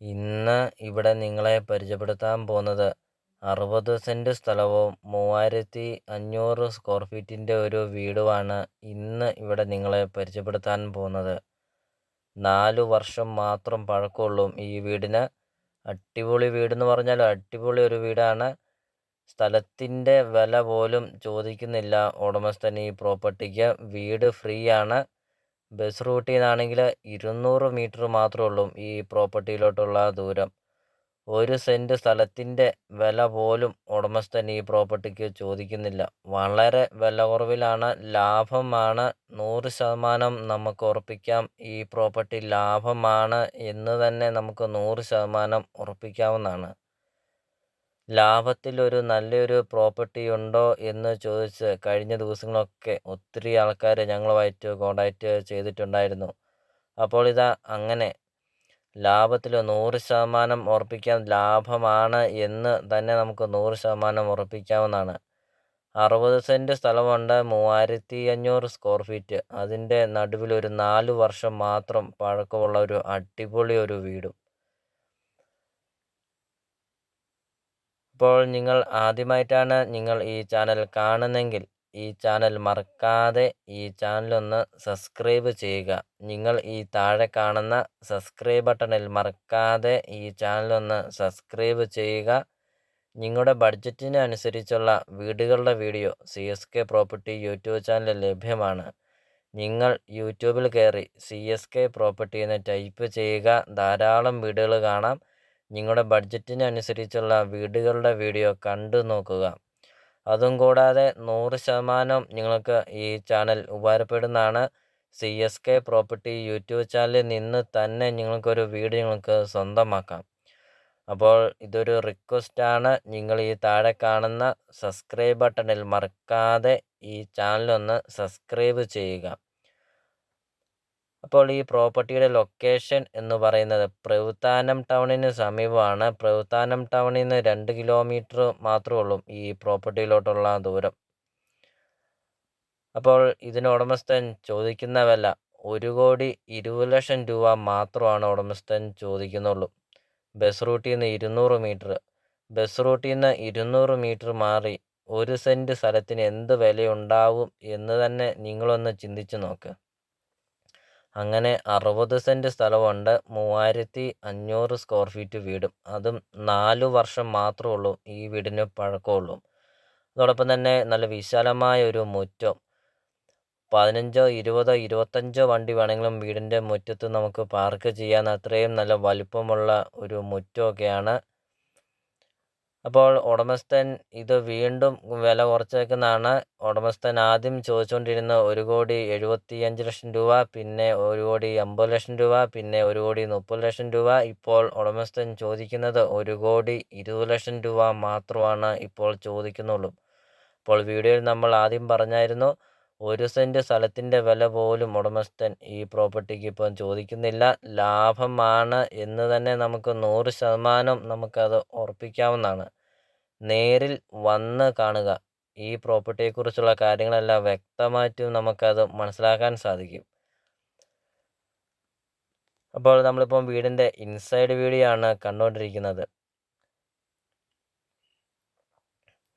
ഇന്ന് ഇവിടെ നിങ്ങളെ പരിചയപ്പെടുത്താൻ പോകുന്നത് അറുപത് സെന്റ് സ്ഥലവും മൂവായിരത്തി അഞ്ഞൂറ് സ്ക്വയർ ഫീറ്റിന്റെ ഒരു വീടുമാണ് ഇന്ന് ഇവിടെ നിങ്ങളെ പരിചയപ്പെടുത്താൻ പോകുന്നത്. നാലു വർഷം മാത്രം പഴക്കമുള്ളൂ ഈ വീടിന്. അടിപൊളി വീടെന്ന് പറഞ്ഞാൽ അടിപൊളി ഒരു വീടാണ്. സ്ഥലത്തിന്റെ വില പോലും ചോദിക്കുന്നില്ല ഉടമസ്ഥൻ ഈ പ്രോപ്പർട്ടിക്ക്. വീട് ഫ്രീ ആണ്. ബസ് റൂട്ടിൽ നിന്നാണെങ്കിൽ ഇരുന്നൂറ് മീറ്റർ മാത്രമേ ഉള്ളൂ ഈ പ്രോപ്പർട്ടിയിലോട്ടുള്ള ദൂരം. ഒരു സെന്റ് സ്ഥലത്തിന്റെ വില പോലും ഉടമസ്ഥൻ ഈ പ്രോപ്പർട്ടിക്ക് ചോദിക്കുന്നില്ല. വളരെ വില കുറവിലാണ്. ലാഭമാണ്. നൂറ് ശതമാനം നമുക്ക് ഉറപ്പിക്കാം. ഈ പ്രോപ്പർട്ടി ലാഭമാണ് എന്ന് തന്നെ നമുക്ക് നൂറ് ശതമാനം ഉറപ്പിക്കാവുന്നതാണ്. ലാഭത്തിൽ ഒരു നല്ലൊരു പ്രോപ്പർട്ടി ഉണ്ടോ എന്ന് ചോദിച്ച് കഴിഞ്ഞ ദിവസങ്ങളൊക്കെ ഒത്തിരി ആൾക്കാർ ഞങ്ങളുമായിട്ട് കോണ്ടാക്റ്റ് ചെയ്തിട്ടുണ്ടായിരുന്നു. അപ്പോൾ ഇതാ അങ്ങനെ ലാഭത്തിൽ നൂറ് ശതമാനം ഉറപ്പിക്കാൻ ലാഭമാണ് എന്ന് തന്നെ നമുക്ക് നൂറ് ശതമാനം ഉറപ്പിക്കാവുന്നതാണ്. അറുപത് സെന്റ് സ്ഥലമുണ്ട് മൂവായിരത്തി അഞ്ഞൂറ് സ്ക്വയർ ഫീറ്റ് അതിന്റെ നടുവിൽ ഒരു നാല് വർഷം മാത്രം പഴക്കമുള്ള ഒരു അടിപൊളി ഒരു വീടും. ഇപ്പോൾ നിങ്ങൾ ആദ്യമായിട്ടാണ് നിങ്ങൾ ഈ ചാനൽ കാണുന്നെങ്കിൽ ഈ ചാനൽ മറക്കാതെ ഈ ചാനലൊന്ന് സബ്സ്ക്രൈബ് ചെയ്യുക. നിങ്ങൾ ഈ താഴെ കാണുന്ന സബ്സ്ക്രൈബ് ബട്ടണിൽ മറക്കാതെ ഈ ചാനലൊന്ന് സബ്സ്ക്രൈബ് ചെയ്യുക. നിങ്ങളുടെ ബഡ്ജറ്റിന് അനുസരിച്ചുള്ള വീടുകളുടെ video C S K property YouTube ചാനലിൽ ലഭ്യമാണ്. നിങ്ങൾ യൂട്യൂബിൽ കയറി സി എസ് കെ പ്രോപ്പർട്ടി എന്ന് ടൈപ്പ് ചെയ്യുക. ധാരാളം വീടുകൾ കാണാം. നിങ്ങളുടെ ബഡ്ജറ്റിനനുസരിച്ചുള്ള വീടുകളുടെ വീഡിയോ കണ്ടു നോക്കുക. അതും കൂടാതെ നൂറ് ശതമാനം നിങ്ങൾക്ക് ഈ channel ഉപകാരപ്പെടുന്നതാണ്. C S K property YouTube ചാനലിൽ നിന്ന് തന്നെ നിങ്ങൾക്കൊരു വീട് നിങ്ങൾക്ക് സ്വന്തമാക്കാം. അപ്പോൾ ഇതൊരു റിക്വസ്റ്റാണ്. നിങ്ങൾ ഈ താഴെ കാണുന്ന സബ്സ്ക്രൈബ് ബട്ടണിൽ മറക്കാതെ ഈ ചാനലൊന്ന് സബ്സ്ക്രൈബ് ചെയ്യുക. അപ്പോൾ ഈ പ്രോപ്പർട്ടിയുടെ ലൊക്കേഷൻ എന്ന് പറയുന്നത് പ്രവുത്താനം ടൗണിന് സമീപമാണ്. പ്രവുത്താനം ടൗണിൽ നിന്ന് രണ്ട് കിലോമീറ്റർ മാത്രമേ ഉള്ളൂ ഈ പ്രോപ്പർട്ടിയിലോട്ടുള്ള ദൂരം. അപ്പോൾ ഇതിന് ഉടമസ്ഥൻ ചോദിക്കുന്ന വില ഒരു കോടി ഇരുപത് ലക്ഷം രൂപ മാത്രമാണ് ഉടമസ്ഥൻ ചോദിക്കുന്നുള്ളൂ. ബസ് റൂട്ടിൽ നിന്ന് ഇരുന്നൂറ് മീറ്റർ. ബസ് റൂട്ടിൽ നിന്ന് ഇരുന്നൂറ് മീറ്റർ മാറി ഒരു സെന്റ് സ്ഥലത്തിന് എന്ത് വിലയുണ്ടാവും എന്ന് തന്നെ നിങ്ങളൊന്ന് ചിന്തിച്ച് നോക്ക്. അങ്ങനെ അറുപത് സെന്റ് സ്ഥലമുണ്ട്. മൂവായിരത്തി അഞ്ഞൂറ് സ്ക്വയർ ഫീറ്റ് വീടും. അതും നാല് വർഷം മാത്രമേ ഉള്ളൂ ഈ വീടിന് പഴക്കമുള്ളൂ. അതോടൊപ്പം തന്നെ നല്ല വിശാലമായ ഒരു മുറ്റം. പതിനഞ്ചോ ഇരുപതോ ഇരുപത്തഞ്ചോ വണ്ടി വേണമെങ്കിലും വീടിന്റെ മുറ്റത്ത് നമുക്ക് പാർക്ക് ചെയ്യാൻ അത്രയും നല്ല വലിപ്പമുള്ള ഒരു മുറ്റമൊക്കെയാണ് അപ്പോൾ ഉടമസ്ഥൻ ഇത് വീണ്ടും വില കുറച്ചേക്കുന്നതാണ്. ഉടമസ്ഥൻ ആദ്യം ചോദിച്ചുകൊണ്ടിരുന്ന ഒരു കോടി എഴുപത്തി അഞ്ച് ലക്ഷം രൂപ പിന്നെ ഒരു കോടി അമ്പത് ലക്ഷം രൂപ പിന്നെ ഒരു കോടി മുപ്പത് ലക്ഷം രൂപ. ഇപ്പോൾ ഉടമസ്ഥൻ ചോദിക്കുന്നത് ഒരു കോടി ഇരുപത് ലക്ഷം രൂപ മാത്രമാണ് ഇപ്പോൾ ചോദിക്കുന്നുള്ളൂ. അപ്പോൾ വീഡിയോയിൽ നമ്മൾ ആദ്യം പറഞ്ഞായിരുന്നു ഒരു സെന്റ് സ്ഥലത്തിന്റെ വില പോലും ഉടമസ്ഥൻ ഈ പ്രോപ്പർട്ടിക്ക് ഇപ്പം ചോദിക്കുന്നില്ല. ലാഭമാണ് എന്ന് തന്നെ നമുക്ക് നൂറ് ശതമാനം നമുക്കത് ഉറപ്പിക്കാവുന്നതാണ്. നേരിൽ വന്ന് കാണുക. ഈ പ്രോപ്പർട്ടിയെക്കുറിച്ചുള്ള കാര്യങ്ങളെല്ലാം വ്യക്തമായിട്ടും നമുക്കത് മനസ്സിലാക്കാൻ സാധിക്കും. അപ്പോൾ നമ്മളിപ്പം വീടിന്റെ ഇൻസൈഡ് വീഡിയോ ആണ് കണ്ടുകൊണ്ടിരിക്കുന്നത്.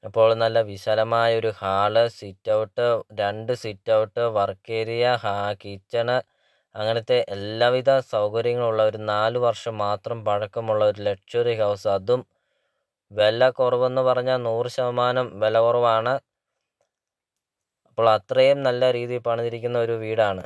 അപ്പോൾ നല്ല വിശാലമായ ഒരു ഹാൾ സിറ്റ് ഔട്ട് രണ്ട് സിറ്റ് ഔട്ട് വർക്ക് ഏരിയ ഹാ കിച്ചണ് അങ്ങനത്തെ എല്ലാവിധ സൗകര്യങ്ങളുള്ള ഒരു നാല് വർഷം മാത്രം പഴക്കമുള്ള ഒരു ലക്ഷറി ഹൗസ്. അതും വില കുറവെന്ന് പറഞ്ഞാൽ നൂറ് ശതമാനം വില കുറവാണ്. അപ്പോൾ അത്രയും നല്ല രീതിയിൽ പണിതിരിക്കുന്ന ഒരു വീടാണ്.